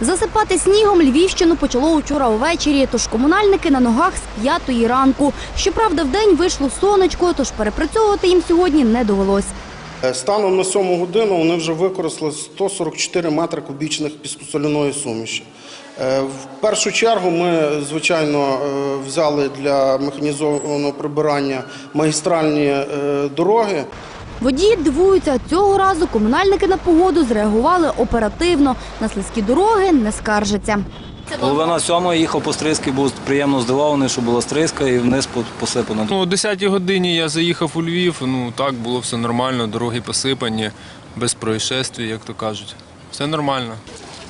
Засипати снігом Львівщину почало учора увечері, тож комунальники на ногах з п'ятої ранку. Щоправда, вдень вийшло сонечко, тож перепрацьовувати їм сьогодні не довелось. Е, Станом на 7 годину вони вже використали 144 метри кубічних піскосоляної суміші. Е, В першу чергу ми, звичайно, е, взяли для механізованого прибирання магістральні дороги. Водії дивуються, цього разу комунальники на погоду зреагували оперативно. На слизькі дороги не скаржаться. Половина сьомої їхав по стрийській, був приємно здивований, що була стрийська і вниз по- посипано. Ну, о 10 годині я заїхав у Львів. Ну так було все нормально, дороги посипані, без происшествий, як то кажуть. Все нормально.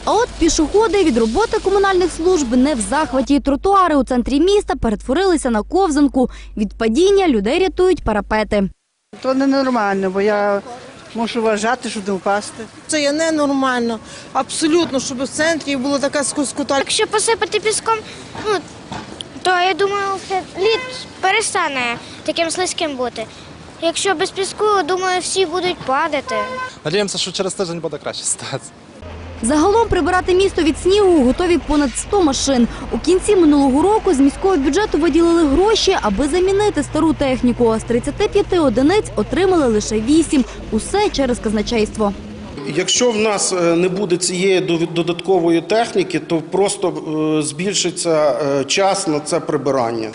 А от пішоходи від роботи комунальних служб не в захваті. Тротуари у центрі міста перетворилися на ковзанку. Від падіння людей рятують парапети. То ненормально, бо я мушу вважати, щоб не впасти. Це є ненормально. Абсолютно, щоб в центрі була така скота. Якщо посипати піском, ну то я думаю, все лід перестане таким слизьким бути. Якщо без піску, думаю, всі будуть падати. Надіємося, що через тиждень буде краща ситуація. Загалом прибирати місто від снігу готові понад 100 машин. У кінці минулого року з міського бюджету виділили гроші, аби замінити стару техніку. З 35 одиниць отримали лише 8. Усе через казначейство. Якщо в нас е, не буде цієї додаткової техніки, то просто е, збільшиться е, час на це прибирання.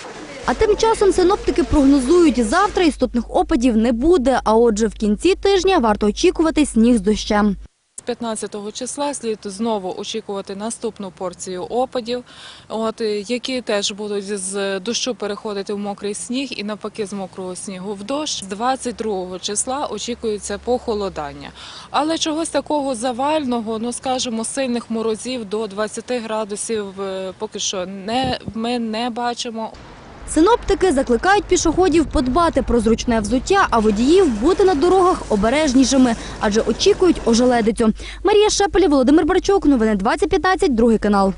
А тим часом синоптики прогнозують, завтра істотних опадів не буде. А отже, в кінці тижня варто очікувати сніг з дощем. З 15 числа слід знову очікувати наступну порцію опадів, от, е, які теж будуть з дощу переходити в мокрий сніг і навпаки з мокрого снігу в дощ. З 22 числа очікується похолодання. Але чогось такого завального, ну скажімо, сильних морозів до 20 градусів е, поки що не, ми не бачимо. Синоптики закликають пішоходів подбати про зручне взуття, а водіїв бути на дорогах обережнішими, адже очікують ожеледицю. Марія Шепелі, Володимир Барчук, новини 2015, другий канал.